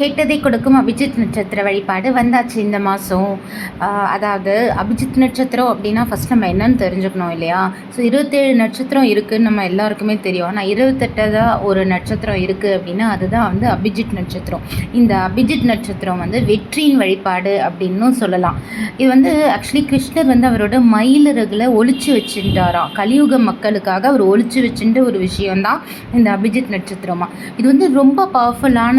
கேட்டதை கொடுக்கும் அபிஜித் நட்சத்திர வழிபாடு வந்தாச்சு இந்த மாதம் அதாவது அபிஜித் நட்சத்திரம் அப்படின்னா ஃபஸ்ட் நம்ம என்னன்னு தெரிஞ்சுக்கணும் இல்லையா? ஸோ இருபத்தேழு நட்சத்திரம் இருக்குதுன்னு நம்ம எல்லாருக்குமே தெரியும். ஆனால் இருபத்தெட்டதாக ஒரு நட்சத்திரம் இருக்குது அப்படின்னா அதுதான் வந்து அபிஜித் நட்சத்திரம். இந்த அபிஜித் நட்சத்திரம் வந்து வெற்றியின் வழிபாடு அப்படின்னும் சொல்லலாம். இது வந்து ஆக்சுவலி கிருஷ்ணர் வந்து அவரோட மயிலிறகுல ஒழிச்சு வச்சுட்டாராம் கலியுக மக்களுக்காக அவர் ஒழிச்சு வச்சுட்டு ஒரு விஷயம்தான் இந்த அபிஜித் நட்சத்திரமாக இது வந்து ரொம்ப பவர்ஃபுல்லான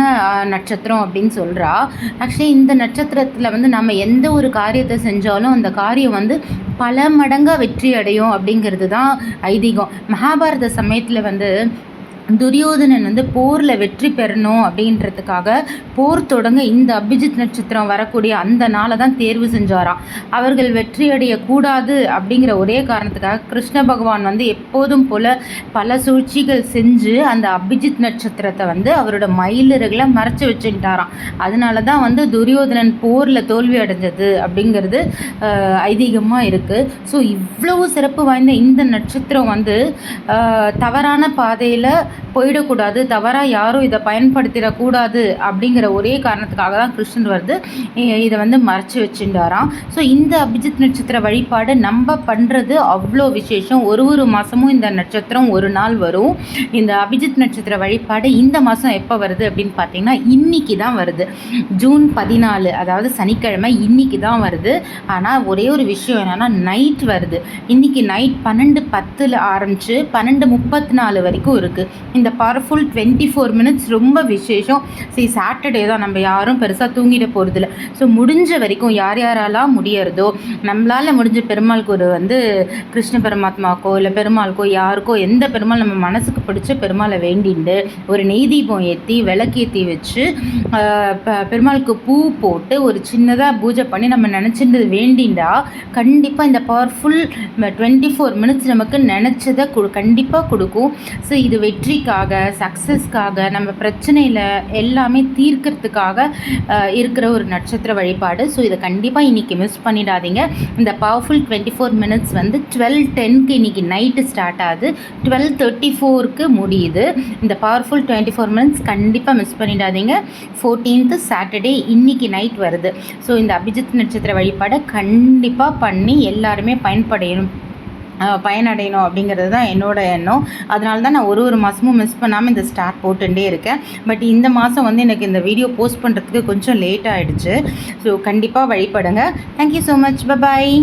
நட்சத்திரம். அப்படின்னு சொல்கிறா ஆக்சுவலி இந்த நட்சத்திரத்தில் வந்து நம்ம எந்த ஒரு காரியத்தை செஞ்சாலும் அந்த காரியம் வந்து பல மடங்காக வெற்றி அடையும் அப்படிங்கிறது தான் ஐதீகம். மகாபாரத சமயத்தில் வந்து துரியோதனன் வந்து போரில் வெற்றி பெறணும் அப்படின்றதுக்காக போர் தொடங்க இந்த அபிஜித் நட்சத்திரம் வரக்கூடிய அந்த நாளை தான் தேர்வு செஞ்சாராம் அவர்கள் வெற்றியடைய கூடாது அப்படிங்கிற ஒரே காரணத்துக்காக கிருஷ்ண பகவான் வந்து எப்போதும் போல் பல சூழ்ச்சிகள் செஞ்சு அந்த அபிஜித் நட்சத்திரத்தை வந்து அவரோட மயிலிறகளை மறைச்சி வச்சுட்டாராம் அதனால தான் வந்து துரியோதனன் போரில் தோல்வி அடைஞ்சது அப்படிங்கிறது ஐதீகமாக இருக்குது ஸோ இவ்வளவு சிறப்பு வாய்ந்த இந்த நட்சத்திரம் வந்து தவறான பாதையில் போயிடக்கூடாது தவறாக யாரும் இதை பயன்படுத்திடக்கூடாது அப்படிங்கிற ஒரே காரணத்துக்காக தான் கிருஷ்ணன் வந்து இதை வந்து மறைச்சி வச்சுட்டாராம் ஸோ இந்த அபிஜித் நட்சத்திர வழிபாடு நம்ம பண்ணுறது அவ்வளோ விசேஷம். ஒரு ஒரு மாதமும் இந்த நட்சத்திரம் ஒரு நாள் வரும். இந்த அபிஜித் நட்சத்திர வழிபாடு இந்த மாதம் எப்போ வருது அப்படின்னு பார்த்தீங்கன்னா இன்னைக்கு தான் வருது. ஜூன் பதினாலு அதாவது சனிக்கிழமை இன்னைக்கு தான் வருது. ஆனால் ஒரே ஒரு விஷயம் என்னென்னா நைட் வருது. இன்றைக்கி நைட் பன்னெண்டு பத்தில் ஆரம்பித்து பன்னெண்டு முப்பத்தி நாலு வரைக்கும் இருக்குது இந்த பவர்ஃபுல் டுவெண்ட்டி ஃபோர் மினிட்ஸ் ரொம்ப விசேஷம். சரி சாட்டர்டே தான் நம்ம யாரும் பெருசாக தூங்கிட போகிறதில்ல ஸோ முடிஞ்ச வரைக்கும் யார் யாரெல்லாம் முடியறதோ நம்மளால் முடிஞ்ச பெருமாளுக்கு ஒரு வந்து கிருஷ்ண பரமாத்மாக்கோ இல்லை பெருமாளுக்கோ யாருக்கோ எந்த பெருமாள் நம்ம மனசுக்கு பிடிச்ச பெருமாளை வேண்டிண்டு ஒரு நெய் தீபம் ஏற்றி விளக்கேற்றி வச்சு பெருமாளுக்கு பூ போட்டு ஒரு சின்னதாக பூஜை பண்ணி நம்ம நினச்சிருந்தது வேண்டிண்டா கண்டிப்பாக இந்த பவர்ஃபுல் டுவெண்ட்டி ஃபோர் மினிட்ஸ் நமக்கு நினச்சதை கண்டிப்பாக கொடுக்கும். ஸோ இது வெற்றி வெற்றிக்காக சக்ஸஸ்க்காக நம்ம பிரச்சனையில் எல்லாமே தீர்க்கறதுக்காக இருக்கிற ஒரு நட்சத்திர வழிபாடு. ஸோ இதை கண்டிப்பாக இன்றைக்கி மிஸ் பண்ணிடாதீங்க. இந்த பவர்ஃபுல் டுவெண்ட்டி ஃபோர் மினிட்ஸ் வந்து டுவெல் டென்க்கு இன்றைக்கி நைட்டு ஸ்டார்ட் ஆகுது. டுவெல் தேர்ட்டி ஃபோருக்கு முடியுது. இந்த பவர்ஃபுல் டுவெண்ட்டி ஃபோர் மினிட்ஸ் கண்டிப்பாக மிஸ் பண்ணிடாதீங்க. ஃபோர்டீன்த்து சாட்டர்டே இன்றைக்கி நைட் வருது. ஸோ இந்த அபிஜித் நட்சத்திர வழிபாடை கண்டிப்பாக பண்ணி எல்லாருமே பயன்படையணும். பயனடையணும் அப்படிங்கிறது தான் என்னோட எண்ணம். அதனால தான் நான் ஒரு ஒரு மாதமும் மிஸ் பண்ணாமல் இந்த ஸ்டார் போட்டுகிட்டே இருக்கேன். பட் இந்த மாதம் வந்து எனக்கு இந்த வீடியோ போஸ்ட் பண்ணுறதுக்கு கொஞ்சம் லேட் ஆகிடுச்சு ஸோ கண்டிப்பாக வழிபடுங்க. Thank you so much bye bye